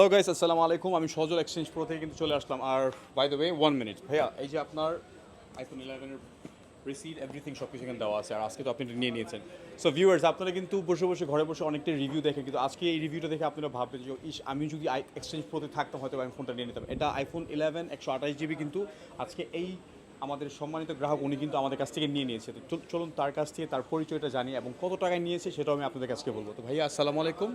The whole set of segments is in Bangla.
হ্যালো গাইস আসসালামু আলাইকুম আমি সজল এক্সচেঞ্জ প্রো থেকে কিন্তু চলে আসলাম। আর by the way one minute ভাইয়া, এই যে আপনার আইফোন ইলেভেনের রিসিট এভরিথিং সব কিছু এখানে দেওয়া আছে। আর আজকে তো আপনি নিয়ে নিয়েছেন। সো ভিউয়ার্স আপনারা কিন্তু বসে বসে, ঘরে বসে অনেকটা রিভিউ দেখে, কিন্তু আজকে এই রিভিউটা দেখে আপনারা ভাববেন যে, ইস, আমি যদি এক্সচেঞ্জ প্রোতে থাকতাম, হয়তো আমি ফোনটা নিয়ে নিতাম। এটা আইফোন ইলেভেন একশো আঠাশ জিবি কিন্তু আজকে এই আমাদের সম্মানিত গ্রাহক উনি কিন্তু আমাদের কাছ থেকে নিয়ে নিয়েছে। তো চলুন তার কাছ থেকে তার পরিচয়টা জানি এবং কত টাকায় নিয়েছে সেটাও আমি আপনাদের কাছে বলব। তো ভাইয়া আসসালামু আলাইকুম।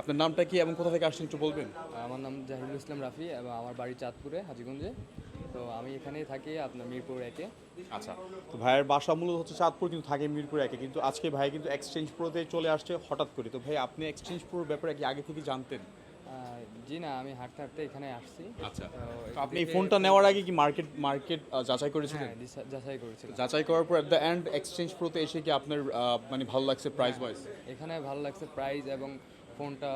আপনার নামটা কি এবং কোথা থেকে আসছেন একটু বলবেন? আমার নাম জাহিরুল ইসলাম রাফি এবং আমার বাড়ি চাঁদপুরে হাজিগঞ্জে। তো আমি এখানেই থাকি আপনার মিরপুর একে। আচ্ছা তো ভাইয়ের বাসা মূলত হচ্ছে চাঁদপুর কিন্তু থাকে মিরপুর একে। কিন্তু আজকে ভাই কিন্তু এক্সচেঞ্জ প্রোতে চলে আসছে হঠাৎ করে। তো ভাই আপনি এক্সচেঞ্জ প্রোর ব্যাপারে কি আগে থেকে জানতেন? জি না আমি হাঁটতে হাঁটতে এখানে আসছি। আচ্ছা। আপনি ফোনটা নেওয়ার আগে কি মার্কেট মার্কেট যাচাই করেছিলেন? হ্যাঁ যাচাই করেছিলাম। যাচাই করার পর এট দ্য এন্ড এক্সচেঞ্জ প্রোতে এসে কি আপনার মানে ভালো লাগছে প্রাইস ওয়াইজ এখানে ভালো লাগছে প্রাইস এবং ফোনটা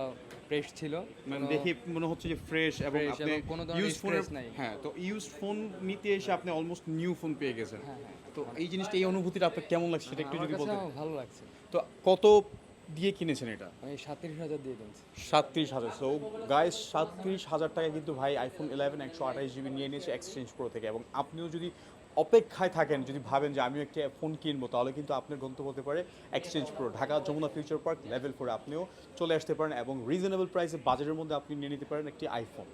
ফ্রেশ ছিল। মানে দেখে মনে হচ্ছে যে ফ্রেশ এবং আপনি কোনো ইউজ stress নাই। হ্যাঁ তো ইউজ ফোন নিতে এসে আপনি অলমোস্ট নিউ ফোন পেয়ে গেছেন। হ্যাঁ হ্যাঁ। তো এই জিনিসটা এই অনুভূতিটা আপনার কেমন লাগছে সেটা একটু যদি বলতেন। ভালো লাগছে। তো কত দিয়ে কিনেছেন এটা? আমি সাতত্রিশ হাজার দিয়ে কিনছি। সাতত্রিশ হাজার। সো গাইস হাজার টাকা কিন্তু ভাই আইফোন ইলেভেন একশো আঠাশ জিবি নিয়ে নিয়েছে এক্সচেঞ্জ প্রো থেকে। এবং আপনিও যদি অপেক্ষায় থাকেন যদি ভাবেন যে আমিও একটা ফোন কিনবো তাহলে কিন্তু আপনার গন্তব্য হতে পারে exchange pro Dhaka Jamuna future park level ফোরে আপনিও চলে আসতে পারেন এবং রিজনেবল প্রাইসে বাজারের মধ্যে আপনি নিয়ে নিতে পারেন একটি আইফোন